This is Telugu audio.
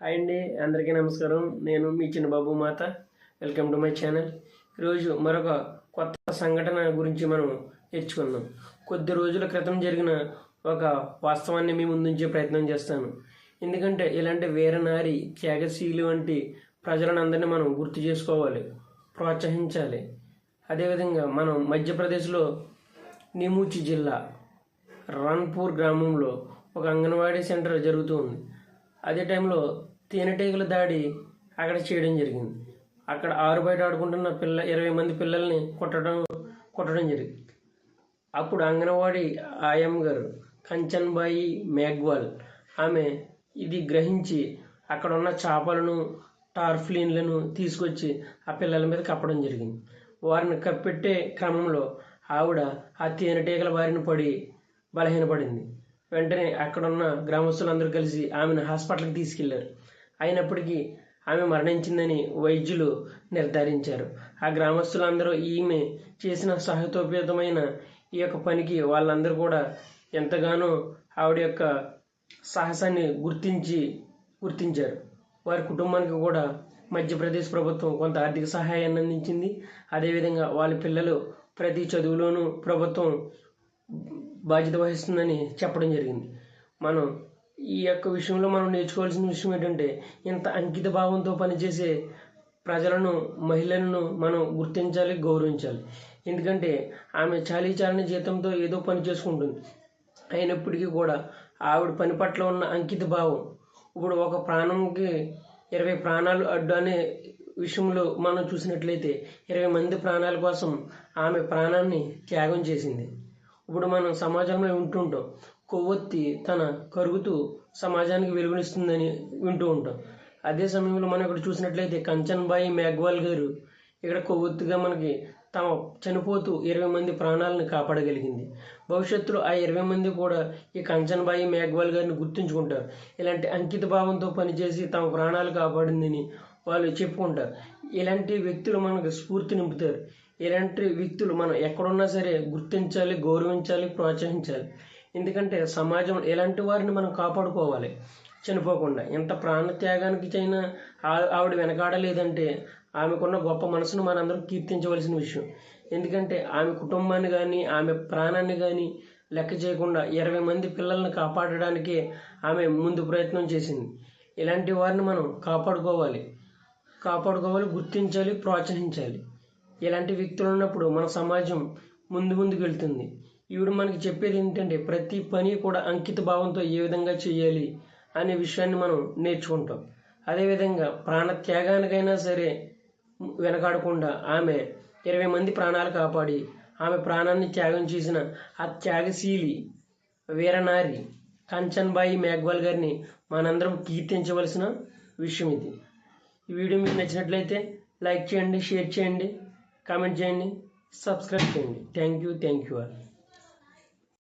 హాయ్ అండి అందరికీ నమస్కారం. నేను మీ చిన్నబాబు మాత. వెల్కమ్ టు మై ఛానల్ ఈరోజు మరొక కొత్త సంఘటన గురించి మనం నేర్చుకుందాం. కొద్ది రోజుల క్రితం జరిగిన ఒక వాస్తవాన్ని మీ ముందుంచే ప్రయత్నం చేస్తాను. ఎందుకంటే ఇలాంటి వీరనారి త్యాగశీలు వంటి ప్రజలను అందరినీ మనం గుర్తు చేసుకోవాలి ప్రోత్సహించాలి. అదేవిధంగా మనం మధ్యప్రదేశ్లో నిమూచి జిల్లా రన్పూర్ గ్రామంలో ఒక అంగన్వాడీ సెంటర్ జరుగుతూ ఉంది. అదే టైంలో తేనెటీగల దాడి అక్కడ చేయడం జరిగింది. అక్కడ ఆరు బయట ఆడుకుంటున్న పిల్ల ఇరవై మంది పిల్లల్ని కొట్టడం కొట్టడం జరిగింది. అప్పుడు అంగన్వాడీ ఆయమ్మ గారు కంచన్బాయి మేఘ్వాల్ ఆమె ఇది గ్రహించి అక్కడ ఉన్న చేపలను టార్ఫ్లీన్లను తీసుకొచ్చి ఆ పిల్లల మీద కప్పడం జరిగింది. వారిని కప్పెట్టే క్రమంలో ఆవిడ ఆ తేనెటీగల బారిన పడి బలహీనపడింది. వెంటనే అక్కడున్న గ్రామస్తులందరూ కలిసి ఆమెను హాస్పిటల్కి తీసుకెళ్ళారు. అయినప్పటికీ ఆమె మరణించిందని వైద్యులు నిర్ధారించారు. ఆ గ్రామస్తులందరూ ఈమె చేసిన సహతోపేతమైన ఈ యొక్క పనికి వాళ్ళందరూ కూడా ఎంతగానో ఆవిడ యొక్క సాహసాన్ని గుర్తించి గుర్తించారు. వారి కుటుంబానికి కూడా మధ్యప్రదేశ్ ప్రభుత్వం కొంత ఆర్థిక సహాయాన్ని అందించింది. అదేవిధంగా వాళ్ళ పిల్లలు ప్రతి చదువులోనూ ప్రభుత్వం బాధ్యత వహిస్తుందని చెప్పడం జరిగింది. మనం ఈ యొక్క విషయంలో మనం నేర్చుకోవాల్సిన విషయం ఏంటంటే ఇంత అంకిత భావంతో పనిచేసే ప్రజలను మహిళలను మనం గుర్తించాలి గౌరవించాలి. ఎందుకంటే ఆమె చాలీ చాలని జీతంతో ఏదో పని చేసుకుంటుంది. అయినప్పటికీ కూడా ఆవిడ పని పట్ల ఉన్న అంకిత భావం ఇప్పుడు ఒక ప్రాణంకి ఇరవై ప్రాణాలు అడ్డు అనే విషయంలో మనం చూసినట్లయితే ఇరవై మంది ప్రాణాల కోసం ఆమె ప్రాణాన్ని త్యాగం చేసింది. ఇప్పుడు మనం సమాజంలో వింటుంటాం కొవ్వొత్తి తన కరుగుతూ సమాజానికి వెలుగునిస్తుందని వింటూ ఉంటాం. అదే సమయంలో మనం ఇక్కడ చూసినట్లయితే కంచన్బాయి మేఘ్వాల్ గారు ఇక్కడ కొవ్వొత్తిగా మనకి తమ చనిపోతూ ఇరవై మంది ప్రాణాలను కాపాడగలిగింది. భవిష్యత్తులో ఆ ఇరవై మంది కూడా ఈ కంచన్బాయి మేఘ్వాల్ గారిని గుర్తుంచుకుంటారు. ఇలాంటి అంకిత భావంతో పనిచేసి తమ ప్రాణాలు కాపాడిందని వాళ్ళు చెప్పుకుంటారు. ఇలాంటి వ్యక్తులు మనకు స్ఫూర్తి నింపుతారు. ఇలాంటి వ్యక్తులు మనం ఎక్కడున్నా సరే గుర్తించాలి గౌరవించాలి ప్రోత్సహించాలి. ఎందుకంటే సమాజం ఇలాంటి వారిని మనం కాపాడుకోవాలి? చనిపోకుండా. ఇంత ప్రాణత్యాగానికి చైనా ఆవిడ వెనకాడలేదంటే ఆమెకున్న గొప్ప మనసును మనందరం కీర్తించవలసిన విషయం. ఎందుకంటే ఆమె కుటుంబాన్ని కానీ ఆమె ప్రాణాన్ని కానీ లెక్క చేయకుండా ఇరవై మంది పిల్లల్ని కాపాడడానికే ఆమె ముందు ప్రయత్నం చేసింది. ఇలాంటి వారిని మనం కాపాడుకోవాలి. కాపాడుకోవాలి గుర్తించాలి ప్రోత్సహించాలి. ఇలాంటి వ్యక్తులు ఉన్నప్పుడు మన సమాజం ముందు ముందుకు వెళ్తుంది. ఈవిడ మనకి చెప్పేది ఏంటంటే ప్రతి పని కూడా అంకిత భావంతో ఏ విధంగా చేయాలి అనే విషయాన్ని మనం నేర్చుకుంటాం. అదేవిధంగా ప్రాణ త్యాగానికైనా సరే వెనకాడకుండా ఆమె ఇరవై మంది ప్రాణాలు కాపాడి ఆమె ప్రాణాన్ని త్యాగం చేసిన ఆ త్యాగశీలి వీరనారి కంచన్బాయి మేఘ్వాల్ గారిని మనందరం కీర్తించవలసిన విషయం ఇది. ఈ వీడియో మీకు నచ్చినట్లయితే లైక్ చేయండి షేర్ చేయండి. కామెంట్ చేయండి సబ్స్క్రైబ్ చేయండి thank you thank you all